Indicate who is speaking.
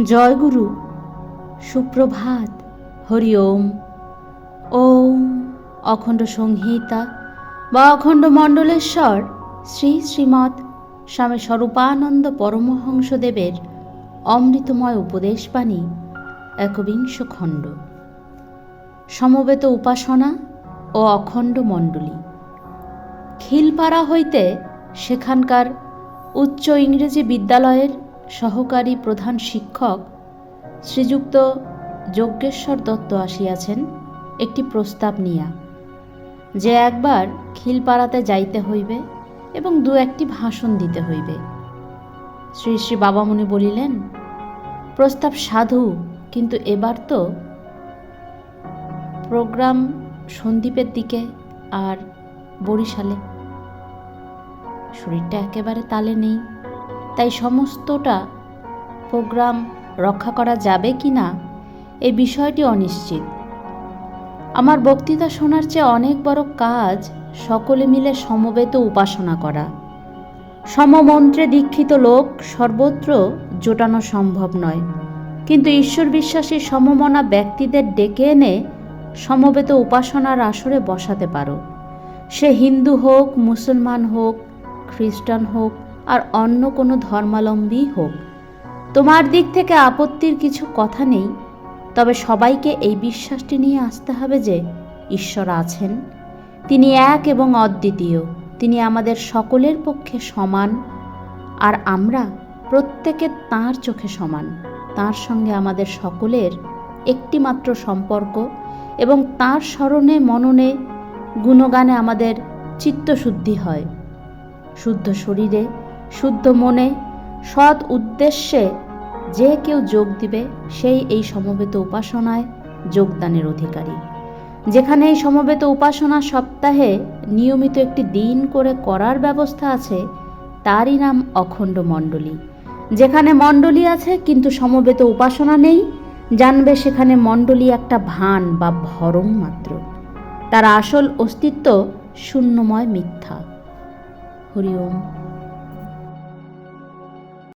Speaker 1: জয়গুরু, সুপ্রভাত, হরি ওম। ওম অখণ্ড সংহিতা বা অখণ্ড মণ্ডলেশ্বর শ্রী শ্রীমৎ স্বামী স্বরূপানন্দ পরমহংসদেবের অমৃতময় উপদেশবাণী, একবিংশ খণ্ড। সমবেত উপাসনা ও অখণ্ড মণ্ডলী। খিলপাড়া হইতে সেখানকার উচ্চ ইংরেজি বিদ্যালয়ের সহকারী প্রধান শিক্ষক শ্রীযুক্ত যজ্ঞেশ্বর দত্ত আসিয়াছেন একটি প্রস্তাব নিয়া, যে একবার খিলপাড়াতে যাইতে হইবে এবং দু একটি ভাষণ দিতে হইবে। শ্রী শ্রী বাবামণি বলিলেন, প্রস্তাব সাধু, কিন্তু এবার তো প্রোগ্রাম সন্দ্বীপের দিকে আর বরিশালে। শরীরটা একেবারে তালে নেই। তাই সমস্তটা প্রোগ্রাম রক্ষা করা যাবে কি না এই বিষয়টি অনিশ্চিত। আমার বক্তৃতা শোনার চেয়ে অনেক বড় কাজ সকলে মিলে সমবেত উপাসনা করা। সমমন্ত্রে দীক্ষিত লোক সর্বত্র জোটানো সম্ভব নয়, কিন্তু ঈশ্বর বিশ্বাসী সমমনা ব্যক্তিদের ডেকে এনে সমবেত উপাসনার আসরে বসাতে পারো। সে হিন্দু হোক, মুসলমান হোক, খ্রিস্টান হোক আর অন্য কোনো ধর্মাবলম্বী হোক। তোমার দিক থেকে আপত্তির কিছু কথা নেই, তবে সবাইকে এই বিশ্বাসটি নিয়ে আসতে হবে যে ঈশ্বর আছেন। তিনি এক এবং অদ্বিতীয়, তিনি আমাদের সকলের পক্ষে সমান, আর আমরা প্রত্যেকে তাঁর চোখে সমান। তাঁর সঙ্গে আমাদের সকলের একটিমাত্র সম্পর্ক এবং তাঁর স্মরণে, মননে, গুণগানে আমাদের চিত্তশুদ্ধি হয়। শুদ্ধ শরীরে শুদ্ধ মনে, সৎ উদ্দেশ্যে যে কেউ যোগ দিবে, সেই এই সমবেত উপাসনায় যোগদানের অধিকারী। যেখানে এই সমবেত উপাসনা সপ্তাহে নিয়মিত একটি দিন করে করার ব্যবস্থা আছে, তারই নাম অখণ্ড মণ্ডলী। যেখানে মণ্ডলী আছে, কিন্তু সমবেত উপাসনা নেই, জানবে সেখানে মণ্ডলী একটা ভান বা ভরং মাত্র। তার আসল অস্তিত্ব শূন্যময় মিথ্যা। হরি ওম।